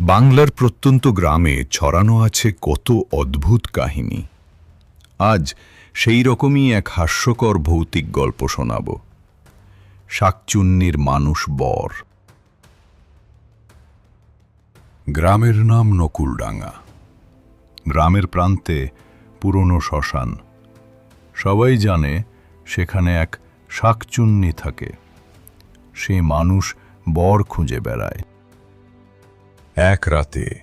বাংলার প্রত্যন্ত গ্রামে ছড়ানো আছে কত অদ্ভুত কাহিনী। আজ সেই রকমই এক হাস্যকর ভৌতিক গল্প শোনাব। শাকচুন্নির মানুষ বর। গ্রামের নাম নকুলডাঙ্গা। গ্রামের প্রান্তে পুরনো শ্মশান। সবাই জানে সেখানে এক শাকচুন্নি থাকে। সে মানুষ বর খুঁজে বেড়ায়। এক রাতে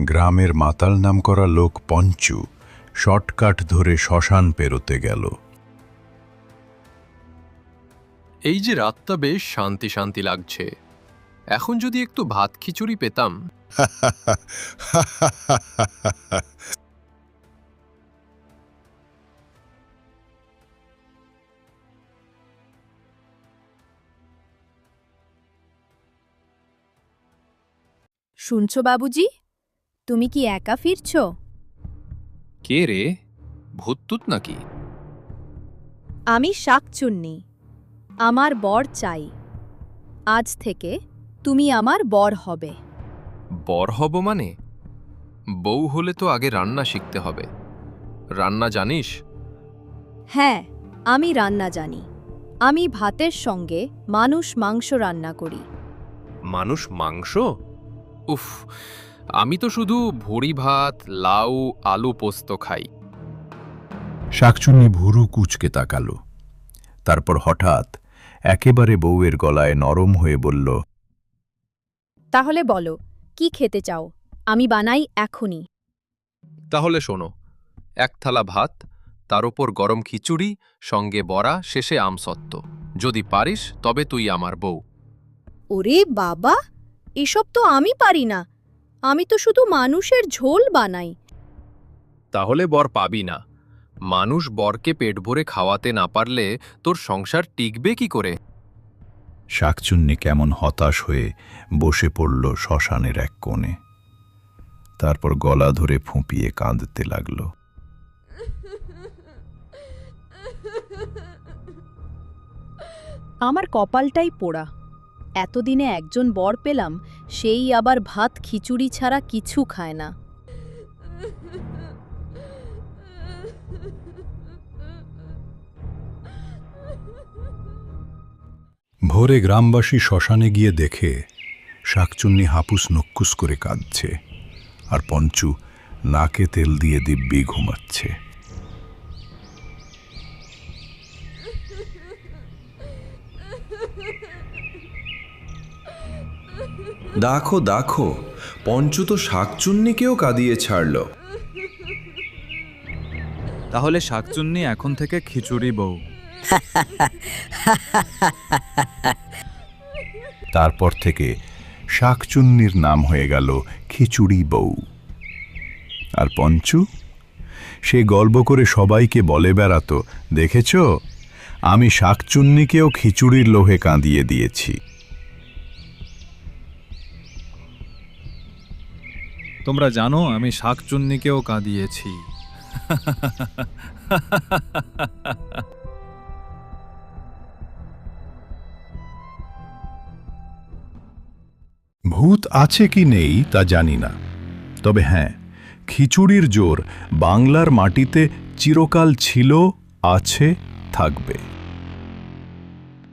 গ্রামের মাতাল নাম করা লোক পঞ্চু শর্টকাট ধরে শ্মশান পেরোতে গেল। এই যে রাতটা বেশ শান্তি শান্তি লাগছে। এখন যদি একটু ভাত খিচুড়ি পেতাম। শুনছো বাবুজি? তুমি কি একা ফিরছ? কে রে? ভূততুত নাকি? আমি শাকচুন্নি। আমার বর চাই। আজ থেকে তুমি আমার বর হবে। বর হব মানে? বউ হলে তো আগে রান্না শিখতে হবে। রান্না জানিস? হ্যাঁ আমি রান্না জানি। আমি ভাতের সঙ্গে মানুষ মাংস রান্না করি। মানুষ মাংস? উফ আমি তো শুধু ভুড়ি ভাত লাউ আলু পোস্ত খাই। শাকচুন্নি ভুরু কুচকে তাকালো। তারপর হঠাৎ একেবারে বউয়ের গলায় নরম হয়ে বলল তাহলে বলো কি খেতে চাও? আমি বানাই এখনই। তাহলে শোনো এক থালা ভাত তার ওপর গরম খিচুড়ি সঙ্গে বড়া শেষে আমসত্ত্ব। যদি পারিস তবে তুই আমার বউ। ওরে বাবা! এসব তো আমি পারি না। আমি তো শুধু মানুষের ঝোল বানাই। তাহলে বর পাবি না। মানুষ বরকে পেট ভরে খাওয়াতে না পারলে তোর সংসার টিকবে কি করে? শাকচুন্নি কেমন হতাশ হয়ে বসে পড়ল শ্মশানের এক কোণে। তারপর গলা ধরে ফুঁপিয়ে কাঁদতে লাগল। আমার কপালটাই পোড়া। এতদিনে একজন বর পেলাম, সেই আবার ভাত খিচুড়ি ছাড়া কিছু খায় না। ভোরে গ্রামবাসী শ্মশানে গিয়ে দেখে শাকচুন্নি হাপুস নক্কুস করে কাঁদছে, আর পঞ্চু নাকে তেল দিয়ে দিব্যি ঘুমাচ্ছে। দেখো দেখো পঞ্চু তো শাকচুন্নিকেও কাঁদিয়ে ছাড়ল। তাহলে শাকচুন্নি এখন থেকে খিচুড়ি বউ। তারপর থেকে শাকচুন্নির নাম হয়ে গেল খিচুড়ি বউ। আর পঞ্চু? সে গল্প করে সবাইকে বলে বেড়াতো দেখেছ? আমি শাকচুন্নিকেও খিচুড়ির লোহে কাঁদিয়ে দিয়েছি। তোমরা জানো, আমি শাকচুন্নিকেও কাঁদিয়েছি। ভূত আছে কি নেই তা জানি না। তবে হ্যাঁ খিচুড়ির জোর বাংলার মাটিতে চিরকাল ছিল, আছে, থাকবে।